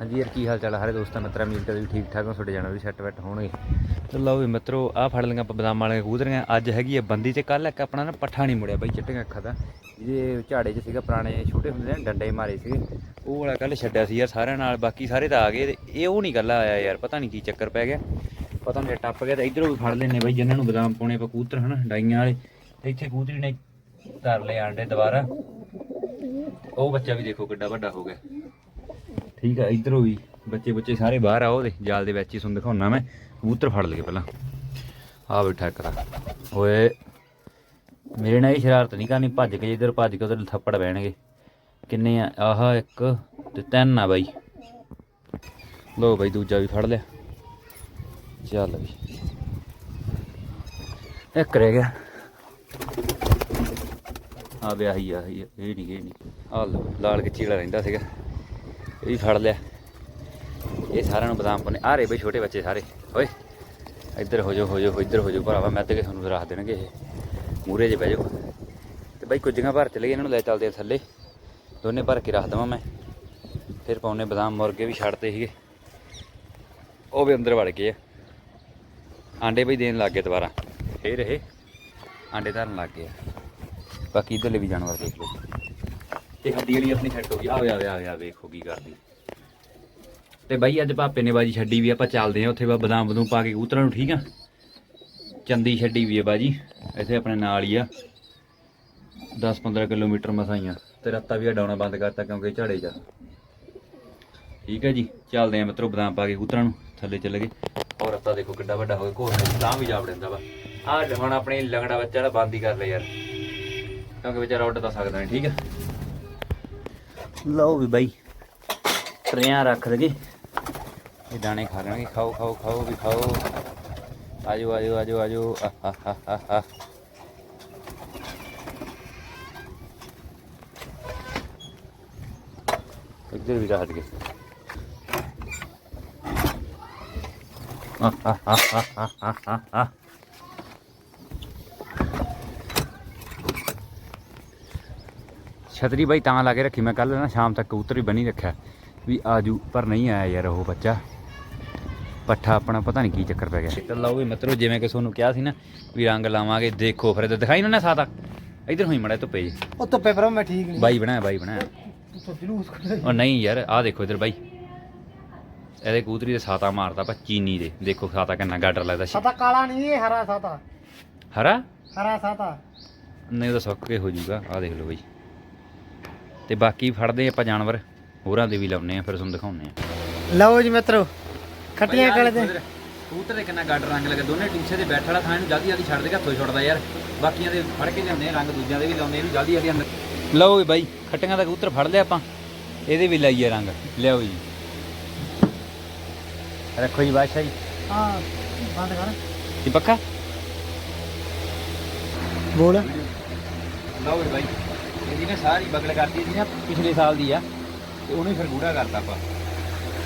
ਹਾਂਜੀ ਯਾਰ, ਕੀ ਹਾਲ ਚਾਲ ਸਾਰੇ ਦੋਸਤਾਂ, ਮਿੱਤਰਾਂ ਉਮੀਦ ਕਰਦੇ ਵੀ ਠੀਕ ਠਾਕ ਹੋ? ਤੁਹਾਡੇ ਜਾਣਾ ਵੀ ਸੈੱਟ ਵੈਟ ਹੋਣਗੇ ਤੇ ਲਓ ਵੀ ਮਿੱਤਰੋ, ਆਹ ਫੜ ਲਈਆਂ ਆਪਾਂ ਬਦਾਮ ਵਾਲੀਆਂ ਕਬੂਤਰੀਆਂ। ਅੱਜ ਹੈਗੀ ਆ ਬੰਦੀ ਤੇ ਕੱਲ ਇੱਕ ਆਪਣਾ ਨਾ ਪੱਠਾ ਨਹੀਂ ਮੁੜਿਆ ਬਾਈ, ਚਿੱਟੀਆਂ ਅੱਖਾਂ ਦਾ। ਜਿਹਦੇ ਝਾੜੇ 'ਚ ਸੀਗਾ, ਪੁਰਾਣੇ ਛੋਟੇ ਹੁੰਦੇ ਨੇ, ਡੰਡੇ ਮਾਰੇ ਸੀਗੇ। ਉਹ ਵਾਲਾ ਕੱਲ ਛੱਡਿਆ ਸੀ ਯਾਰ ਸਾਰਿਆਂ ਨਾਲ, ਬਾਕੀ ਸਾਰੇ ਤਾਂ ਆ ਗਏ ਤੇ ਇਹ ਉਹ ਨਹੀਂ ਕੱਲਾ ਆਇਆ ਯਾਰ, ਪਤਾ ਨਹੀਂ ਕੀ ਚੱਕਰ ਪੈ ਗਿਆ। ਪਤਾ ਨਹੀਂ, ਟੱਪ ਗਿਆ ਤੇ ਇਧਰੋਂ ਵੀ ਫੜ ਲੈਨੇ ਬਾਈ ਜਿਨ੍ਹਾਂ ਨੂੰ ਬਦਾਮ ਪਾਉਣੇ ਆਪਾਂ ਕਬੂਤਰ, ਹਨਾ, ਡਾਈਆਂ ਵਾਲੇ। ਤੇ ਇੱਥੇ ਕਬੂਤਰੀ ਨੇ ਧਰ ਲਏ ਆਂਡੇ ਦੁਬਾਰਾ। ਉਹ ਬੱਚਾ ਵੀ ਦੇਖੋ ਕਿੱਡਾ ਵੱਡਾ ਹੋ ਗਿਆ। ਠੀਕ ਆ, ਇਧਰੋਂ ਵੀ ਬੱਚੇ ਬੱਚੇ ਸਾਰੇ ਬਾਹਰ ਆ ਉਹਦੇ ਜਾਲ ਦੇ ਵਿੱਚ ਹੀ ਤੁਹਾਨੂੰ ਦਿਖਾਉਣਾ ਮੈਂ। ਕਬੂਤਰ ਫੜ ਲਏ ਪਹਿਲਾਂ। ਆ ਬੈਠਾ ਕਰਾ ਓਏ, ਮੇਰੇ ਨਾਲ ਇਹ ਸ਼ਰਾਰਤ ਨਹੀਂ ਕਰਨੀ, ਭੱਜ ਕੇ ਇਧਰ ਭੱਜ ਕੇ ਉਧਰ ਥੱਪੜ ਪੈਣਗੇ। ਕਿੰਨੇ ਆ? ਆਹ ਇੱਕ ਤੇ ਤਿੰਨ ਆ ਬਾਈ। ਲੋ ਬਾਈ, ਦੂਜਾ ਵੀ ਫੜ ਲਿਆ। ਚੱਲ ਵੀ। ਇੱਕ ਰਹਿ ਗਿਆ। ਆ ਵਿਆਹੀ ਆ। ਇਹ ਨਹੀਂ ਇਹ ਨਹੀਂ। ਆ ਲਓ, ਲਾਲ ਗਿੱਚੀ ਵਾਲਾ ਰਹਿੰਦਾ ਸੀਗਾ। ਵੀ ਫੜ ਲਿਆ। ਇਹ ਸਾਰਿਆਂ ਨੂੰ ਬਦਾਮ ਪਾਉਣੇ ਆ ਰਹੇ ਬਈ ਛੋਟੇ ਬੱਚੇ ਸਾਰੇ। ਓਏ, ਇੱਧਰ ਹੋ ਜਾਓ ਹੋ ਜਾਓ, ਇੱਧਰ ਹੋ ਜਾਓ ਭਰਾਵਾ, ਮੈਂ ਤੇ ਤੁਹਾਨੂੰ ਰੱਖ ਦੇਣਗੇ ਇਹ। ਮੂਰੇ 'ਚ ਬਹਿ ਜਾਓ। ਤੇ ਬਈ ਕੁਝ ਜਗ੍ਹਾ ਭਰ ਚਲੇ ਗਏ, ਇਹਨਾਂ ਨੂੰ ਲੈ ਚੱਲਦੇ ਆ ਥੱਲੇ। ਦੋਨੇ ਭਰ ਕੇ ਰੱਖ ਦਵਾਂ ਮੈਂ। ਫਿਰ ਪਾਉਣੇ ਬਦਾਮ, ਮੁਰਗੇ ਵੀ ਛੱਡਤੇ ਸੀਗੇ। ਉਹ ਵੀ ਅੰਦਰ ਵੜ ਗਏ ਆ। ਆਂਡੇ ਬਈ ਦੇਣ ਲੱਗ ਗਏ ਦੁਬਾਰਾ। ਫੇਰ ਇਹ ਆਂਡੇ ਧਰਨ ਲੱਗ ਗਏ ਆ। ਬਾਕੀ ਇਧਰਲੇ ਵੀ ਜਾਨਵਰ ਦੇਖ ਲਓ। ਤੇ ਹੱਡੀ ਵਾਲੀ ਆਪਣੀ ਸੈੱਟ ਹੋ ਗਈ। ਆਵੇ ਆਵੇ ਆਵੇ ਆ ਵੇਖੋ ਕੀ ਕਰਦੀ। ਤੇ ਬਾਈ, ਅੱਜ ਭਾਪੇ ਨੇ ਬਾਜੀ ਛੱਡੀ ਵੀ, ਆਪਾਂ ਚੱਲਦੇ ਆ ਉੱਥੇ ਬਾ ਬਦਾਮ ਬਦੂਮ ਪਾ ਕੇ ਕੂਤਰਾਂ ਨੂੰ, ਠੀਕ ਆ? ਚੰਦੀ ਛੱਡੀ ਵੀ ਹੈ ਬਾਜੀ, ਇੱਥੇ ਆਪਣੇ ਨਾਲ ਹੀ ਆ। 10-15 ਕਿਲੋਮੀਟਰ ਮਸਾਈਆਂ ਤੇ ਰੱਤਾ ਵੀ ਹਟਾਉਣਾ ਬੰਦ ਕਰਤਾ ਕਿਉਂਕਿ ਝਾੜੇ ਜਾ। ਠੀਕ ਹੈ ਜੀ, ਚੱਲਦੇ ਆ ਮਿੱਤਰੋ ਬਦਾਮ ਪਾ ਕੇ ਕੂਤਰਾਂ ਨੂੰ, ਥੱਲੇ ਚੱਲ ਗਏ। ਔਰ ਰੱਤਾ ਦੇਖੋ ਕਿੱਡਾ ਵੱਡਾ ਹੋ ਗਿਆ ਘੋਰ ਤਾਂ ਵੀ ਜਾ ਵੜਦਾ ਵਾ। ਆਹ ਹੁਣ ਆਪਣੇ ਲੰਗੜਾ ਬੱਚਾ ਜਿਹੜਾ ਬੰਦ ਹੀ ਕਰ ਲਿਆ ਯਾਰ। ਕਿਉਂਕਿ ਵਿਚਾਰਾ ਉੱਡ ਤਾਂ ਸਕਦਾ ਨਹੀਂ ਠੀਕ ਹੈ ਲਓ ਵੀ ਬਾਈ। ਟਰਿਆਂ ਰੱਖ ਲਗੇ ਇਹ ਦਾਣੇ ਖਾ ਲੈਣਗੇ। ਖਾਓ ਖਾਓ ਖਾਓ ਵੀ ਖਾਓ। ਆਜੋ ਆਜੋ ਆਜੋ ਆਜੋ। ਆਹ ਆਹ ਆਹ ਆਹ ਇੱਧਰ ਵੀ ਰੱਖ ਗਏ। ਆਹ ਆਹ ਆਹ ਆਹ ਆਹ ਆਹ ਆਹ ਛਤਰੀ ਬਾਈ ਤਾਂ ਲਾ ਕੇ ਰੱਖੀ ਮੈਂ ਕੱਲ ਨਾ ਸ਼ਾਮ ਤੱਕ ਕਬੂਤਰ ਵੀ ਬਣੀ ਰੱਖਿਆ। ਵੀ ਆਜੂ ਪਰ ਨਹੀਂ ਆਇਆ ਯਾਰ ਉਹ ਬੱਚਾ। ਪੱਠਾ ਆਪਣਾ ਪਤਾ ਨਹੀਂ ਕੀ ਚੱਕਰ ਪੈ ਗਿਆ। ਤੇ ਲਓ ਵੀ ਮਿੱਤਰੋ ਜਿਵੇਂ ਕਿ ਤੁਹਾਨੂੰ ਕਿਹਾ ਸੀ ਨਾ ਵੀ ਰੰਗ ਲਾਵਾਂਗੇ ਦੇਖੋ ਫਿਰ ਇੱਧਰ ਦਿਖਾਈ ਨਾ ਸਾਤਾ। ਇਧਰ ਹੋਈ ਮੜਾ ਧੁੱਪੇ ਜੀ। ਉਹ ਧੁੱਪੇ ਫਿਰ ਮੈਂ ਠੀਕ ਨਹੀਂ। ਬਾਈ ਬਣਾਇਆ ਬਾਈ ਬਣਾਇਆ ਉਹ ਨਹੀਂ ਯਾਰ ਆਹ ਦੇਖੋ ਇਧਰ ਬਾਈ। ਇਹਦੇ ਕਬੂਤਰੀ ਦੇ ਸਾਤਾ ਮਾਰਦਾ ਪਾ ਚੀਨੀ ਦੇ। ਦੇਖੋ ਸਾਤਾ ਕਿੰਨਾ ਗਾਡਰ ਲੱਗਦਾ ਸਾਤਾ ਕਾਲਾ ਨਹੀਂ ਇਹ ਹਰਾ ਸਾਤਾ। ਹਰਾ? ਹਰਾ ਸਾਤਾ। ਨਹੀਂ ਉਹ ਤਾਂ ਸੁੱਕ ਕੇ ਹੋ ਜਾਊਗਾ ਆਹ ਦੇਖ ਲਓ ਬਾਈ। ਤੇ ਬਾਕੀ ਫੜਦੇ ਆਪਾਂ ਜਾਨਵਰ ਹੋਰਾਂ ਦੇ ਵੀ ਲਾਉਨੇ ਆ ਫਿਰ ਤੁਹਾਨੂੰ ਦਿਖਾਉਨੇ ਆ ਲਓ ਜੀ ਮਿੱਤਰੋ ਖੱਟੀਆਂ ਕਾਲੇ ਦੇ। ਕਬੂਤਰ ਦੇ ਕਿੰਨਾ ਗਾਡਰ ਰੰਗ ਲੱਗਾ ਦੋਨੇ ਟੂਸੇ ਦੇ ਬੈਠ ਵਾਲਾ ਥਾਂ ਇਹਨੂੰ ਜਲਦੀ ਜਲਦੀ ਛੱਡ ਦੇ ਹੱਥੋਂ ਛੁੱਟਦਾ ਯਾਰ। ਬਾਕੀਆਂ ਦੇ ਫੜ ਕੇ ਲਿਆਉਂਦੇ ਆ ਰੰਗ ਦੂਜਿਆਂ ਦੇ ਵੀ ਲਾਉਂਦੇ ਇਹਨੂੰ ਜਲਦੀ ਜਲਦੀ ਅੰਦਰ। ਲਓ ਵੀ ਬਾਈ ਖੱਟੀਆਂ ਦਾ ਕਬੂਤਰ ਫੜ ਲਿਆ ਆਪਾਂ ਇਹਦੇ ਵੀ ਲਾਈਏ ਰੰਗ ਲਿਆਓ ਜੀ। ਰੱਖੋ ਜੀ ਬਾਦਸ਼ਾਹ ਜੀ। ਹਾਂ ਬੰਦ ਕਰ। ਜੀ ਪੱਕਾ? ਬੋਲ। ਲਓ ਵੀ ਬਾਈ। ਇਹਦੀ ਨਾ ਸਾਰੀ ਬਗਲ ਕਰਤੀ ਸੀ ਨਾ ਪਿਛਲੇ ਸਾਲ ਦੀ ਆ, ਤੇ ਉਹਨੂੰ ਫਿਰ ਗੂੜਾ ਕਰਤਾ ਆਪਾਂ।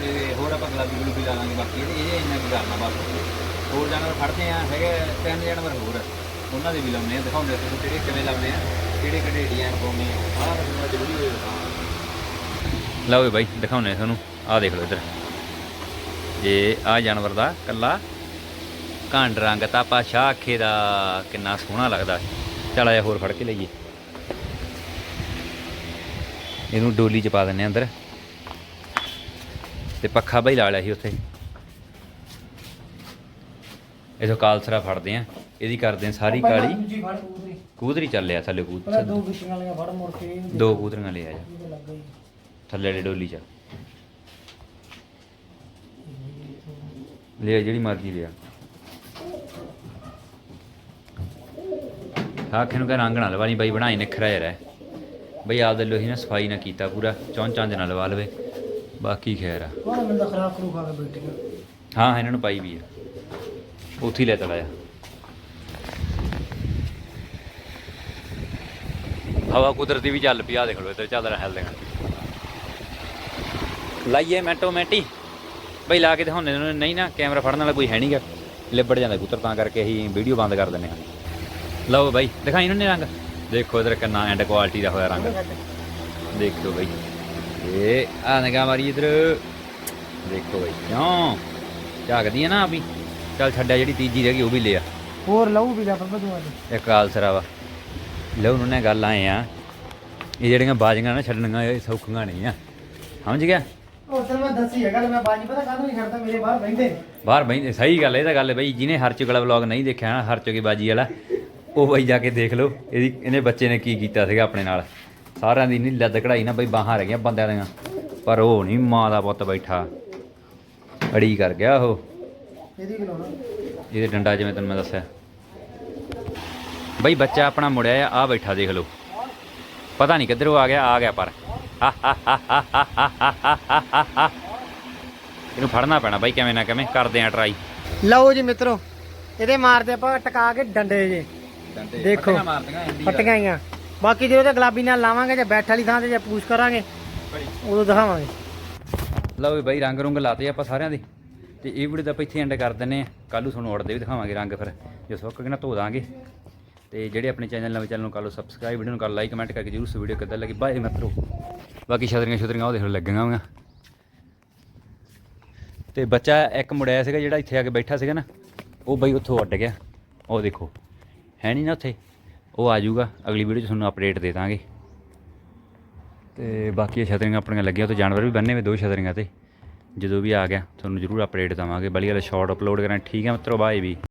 ਤੇ ਹੋਰ ਆਪਾਂ ਗੁਲਾਬੀ ਗੁਲਾਬੀ ਲਾ ਲਾਂਗੇ ਬਾਕੀ ਇਹ ਇੰਨਾ ਕੀ ਕਰਨਾ ਬਸ। ਹੋਰ ਜਾਨਵਰ ਫੜਦੇ ਆ, ਹੈਗੇ ਤਿੰਨ ਜਾਨਵਰ ਹੋਰ। ਉਹਨਾਂ ਦੇ ਵੀ ਲਾਉਣੇ ਆ, ਦਿਖਾਉਂਦੇ ਤੁਹਾਨੂੰ ਕਿਹੜੇ ਕਿਵੇਂ ਲਾਉਂਦੇ ਆ, ਕਿਹੜੇ ਕਿਹੜੇ ਡਿਜ਼ਾਈਨ ਪਾਉਣੇ ਆ। ਆਹ ਤੁਹਾਨੂੰ ਜ਼ਰੂਰੀ ਹੋਏਗਾ ਲਓ ਬਾਈ, ਦਿਖਾਉਂਦੇ ਤੁਹਾਨੂੰ। ਆਹ ਦੇਖ ਲਓ ਇੱਧਰ। ਇਹ ਆ ਜਾਨਵਰ ਦਾ ਕੱਲਾ ਕਾਂਡ ਰੰਗ, ਤਾਂ ਪਾ ਸ਼ਾਖੇ ਦਾ ਕਿੰਨਾ ਸੋਹਣਾ ਲੱਗਦਾ। ਚਲ ਆਇਆ ਹੋਰ ਫੜ ਕੇ ਲਈਏ। ਇਹਨੂੰ ਡੋਲੀ ਚ ਪਾ ਦਿੰਨੇ ਅੰਦਰ। ਤੇ ਪੱਖਾ ਬਈ ਲਾ ਲਿਆ ਸੀ ਉੱਥੇ। ਇਥੋਂ ਕਾਲਸਰਾ ਫੜਦੇ ਆ ਇਹਦੀ ਕਰਦੇ ਆ ਸਾਰੀ ਕਾਲੀ। ਕੂਦਰੀ ਕੂਦਰੀ ਚੱਲਿਆ ਥੱਲੇ ਕੂਦਰ ਦੋ ਗਿੱਟੀਆਂ ਵਾਲੀਆਂ ਫੜ ਮੁੜ ਕੇ ਇਹਨੂੰ ਦੋ ਕੂਦਰੀਆਂ ਲੈ ਆ ਜਾ। ਥੱਲੇ ਵਾਲੀ ਡੋਲੀ ਚ। ਲੈ ਜਿਹੜੀ ਮਰਜ਼ੀ ਲਿਆ ਆਖੇ ਨੂੰ ਕਹ ਰੰਗ ਨਾ ਲਵਾਣੀ ਬਾਈ ਬਣਾਈ ਨਖਰਾ ਯਾਰ ਹੈ ਬਈ ਆਪਦੇ ਲੋਹੀ ਨਾਲ ਸਫ਼ਾਈ ਨਾ ਕੀਤਾ ਪੂਰਾ ਚੌਂ ਚੰਜ ਨਾ ਲਵਾ ਲਵੇ। ਬਾਕੀ ਖੈਰ ਆ। ਕੋਣ ਮਿਲਦਾ ਖਰਾਬ ਕਰੂ ਖਾ ਕੇ ਬੈਠੀਆਂ? ਹਾਂ ਇਹਨਾਂ ਨੂੰ ਪਾਈ ਵੀ ਆ। ਉੱਥੇ ਹੀ ਲੈ ਤੜਾ ਆ ਹਵਾ ਕੁਦਰਤੀ ਵੀ ਚੱਲ ਪਈ ਆ ਦੇਖ ਲਓ ਇੱਧਰ ਚੱਲ ਰਿਹਾ ਹਿਲਦੇ ਲਾਈਏ ਮੈਂਟੋ ਮੈਂਟੀ। ਬਈ ਲਾ ਕੇ ਦਿਖਾਉਂਦੇ ਨੇ ਨਹੀਂ ਨਾ ਕੈਮਰਾ ਫੜਨ ਵਾਲਾ ਕੋਈ ਹੈ ਨਹੀਂਗਾ ਲਿਬੜ ਜਾਂਦਾ ਕਬੂਤਰ ਤਾਂ ਕਰਕੇ ਅਸੀਂ ਵੀਡੀਓ ਬੰਦ ਕਰ ਦਿੰਦੇ ਹਾਂ। ਲਓ ਬਾਈ ਦਿਖਾਈ ਇਹਨਾਂ ਨੇ ਰੰਗ। ਦੇਖੋ ਇਧਰ ਕਿੰਨਾ ਐਂਡ ਕੁਆਲਿਟੀ ਦਾ ਹੋਇਆ ਰੰਗ। ਦੇਖਿਓ ਬਾਈ। ਇਹ ਆ ਨਿਗਾਹ ਮਾਰੀ ਇਧਰ। ਦੇਖੋ ਬਈ ਕਿਉਂ? ਝਾਕਦੀ ਹੈ ਨਾ ਆਪੀ। ਚੱਲ ਛੱਡਿਆ ਜਿਹੜੀ ਤੀਜੀ ਰਹਿ ਗਈ ਉਹ ਵੀ ਲਿਆ। ਹੋਰ ਲਹੂ ਵੀ ਲਾ ਬੱਬਾ ਤੂੰ ਅੱਜ ਇੱਕ ਆਲਸਰਾ ਵਾ ਲਓ ਉਹਨੇ ਗੱਲ ਆਏ ਆ। ਇਹ ਜਿਹੜੀਆਂ ਬਾਜੀਆਂ ਨਾ ਛੱਡਣੀਆਂ ਇਹ ਸੌਖੀਆਂ ਨਹੀਂ ਆ। ਸਮਝ ਗਿਆ? ਉਹ ਤੈਨੂੰ ਮੈਂ ਦੱਸੀ ਹੈ ਗੱਲ ਮੈਂ ਬਾਜੀ ਪਤਾ ਕਾਹਦੋਂ ਨਹੀਂ ਛੱਡਦਾ ਮੇਰੇ ਬਾਹਰ ਬੈਠੇ ਬਾਹਰ ਬਈ ਸਹੀ ਗੱਲ ਇਹ ਤਾਂ ਗੱਲ ਹੈ ਬਈ ਜਿਹਨੇ ਹਰਚੁਗ ਵਾਲਾ ਵਲੌਗ ਨਹੀਂ ਦੇਖਿਆ ਨਾ ਹਰਚੁਗੀ ਬਾਜੀ ਵਾਲਾ। ਉਹ ਬਈ ਜਾ ਕੇ ਦੇਖ ਲਓ ਇਹਦੀ ਇਹਨੇ ਬੱਚੇ ਨੇ ਕੀ ਕੀਤਾ ਸੀਗਾ ਆਪਣੇ ਨਾਲ। ਸਾਰਿਆਂ ਦੀ ਨਹੀਂ ਲੱਦ ਕਢਾਈ ਨਾ ਬਈ ਬਾਹਾਂ ਰਹਿ ਗਈਆਂ ਬੰਦਿਆਂ ਦੀਆਂ। ਪਰ ਉਹ ਨਹੀਂ ਮਾਂ ਦਾ ਪੁੱਤ ਬੈਠਾ। ਅੜੀ ਕਰ ਗਿਆ ਉਹ। ਇਹਦੀ ਖਲੋਣਾ ਇਹਦੇ ਡੰਡਾ ਜਿਵੇਂ ਤੈਨੂੰ ਮੈਂ ਦੱਸਿਆ। ਬਈ ਬੱਚਾ ਆਪਣਾ ਮੁੜਿਆ ਆ ਆ ਬੈਠਾ ਦੇਖ ਲਓ। ਪਤਾ ਨਹੀਂ ਕਿੱਧਰੋਂ ਆ ਗਿਆ ਆ ਗਿਆ ਪਰ। ਇਹਨੂੰ ਫੜਨਾ ਪੈਣਾ ਬਾਈ ਕਿਵੇਂ ਨਾ ਕਿਵੇਂ ਕਰਦੇ ਆ ਟਰਾਈ ਲਓ ਜੀ ਮਿੱਤਰੋ ਇਹਦੇ ਮਾਰਦੇ ਆਪਾਂ ਟਕਾ ਕੇ ਡੰਡੇ ਜੇ। ਦੇਖੋ। ਪੱਟੀਆਂ ਆਈਆਂ। ਬਾਕੀ ਜੇ ਉਹਦੇ ਗੁਲਾਬੀ ਨਾਲ ਲਾਵਾਂਗੇ ਜਾਂ ਬੈਠ ਵਾਲੀ ਥਾਂ ਤੇ ਜਾਂ ਪੂਛ ਕਰਾਂਗੇ ਉਦੋਂ ਦਿਖਾਵਾਂਗੇ। ਲਓ ਵੀ ਬਾਈ ਰੰਗ ਰੁੰਗ ਲਾਤੇ ਆਪਾਂ ਸਾਰਿਆਂ ਦੇ। ਤੇ ਇਹ ਵੀਡੀਓ ਤਾਂ ਆਪਾਂ ਇੱਥੇ ਐਂਡ ਕਰ ਦਿੰਨੇ ਆ। ਕੱਲ੍ਹ ਨੂੰ ਤੁਹਾਨੂੰ ਉੜਦੇ ਵੀ ਦਿਖਾਵਾਂਗੇ ਰੰਗ ਫਿਰ। ਜੇ ਸੁੱਕ ਗਏ ਨਾ ਧੋ ਦਾਂਗੇ। ਤੇ ਜਿਹੜੇ ਆਪਣੇ ਚੈਨਲ ਨਵੇਂ ਚੈਨਲ ਨੂੰ ਕਰ ਲਓ ਸਬਸਕ੍ਰਾਈਬ ਵੀਡੀਓ ਨੂੰ ਕਰ ਲਾਈਕ ਕਮੈਂਟ ਕਰਕੇ ਜਰੂਰ ਸ ਵੀਡੀਓ ਕਿੱਦਾਂ ਲੱਗੀ। ਬਾਏ ਮਿੱਤਰੋ। ਬਾਕੀ ਛਤਰੀਆਂ ਛਤਰੀਆਂ ਉਹ ਦੇਖ ਲਓ ਲੱਗੀਆਂ ਹੋਈਆਂ। ਤੇ ਬੱਚਾ ਇੱਕ ਮੁੜਿਆ ਸੀਗਾ ਜਿਹੜਾ ਇੱਥੇ ਆ ਕੇ ਬੈਠਾ ਸੀਗਾ ਨਾ। ਉਹ ਬਾਈ ਉੱਥੋਂ ਉੱਡ ਗਿਆ। ਉਹ ਦੇਖੋ। ਹੈ ਨਹੀਂ ਨਾ ਉੱਥੇ। ਉਹ ਆ ਜਾਊਗਾ, ਅਗਲੀ ਵੀਡੀਓ 'ਚ ਤੁਹਾਨੂੰ ਅਪਡੇਟ ਦੇ ਦਾਂਗੇ। ਤੇ ਬਾਕੀ ਇਹ ਛਤਰੀਆਂ ਆਪਣੀਆਂ ਲੱਗੀਆਂ ਤੇ ਜਾਨਵਰ ਵੀ ਬੰਨੇ ਵੇ ਦੋ ਛਤਰੀਆਂ ਤੇ। ਜਦੋਂ ਵੀ ਆ ਗਿਆ, ਤੁਹਾਨੂੰ ਜ਼ਰੂਰ ਅਪਡੇਟ ਦਵਾਂਗੇ। ਬਲੀ ਵਾਲਾ ਸ਼ਾਰਟ ਅਪਲੋਡ ਕਰਾਂ। ਠੀਕ ਹੈ ਮਿੱਤਰੋ ਬਾਏ ਵੀ।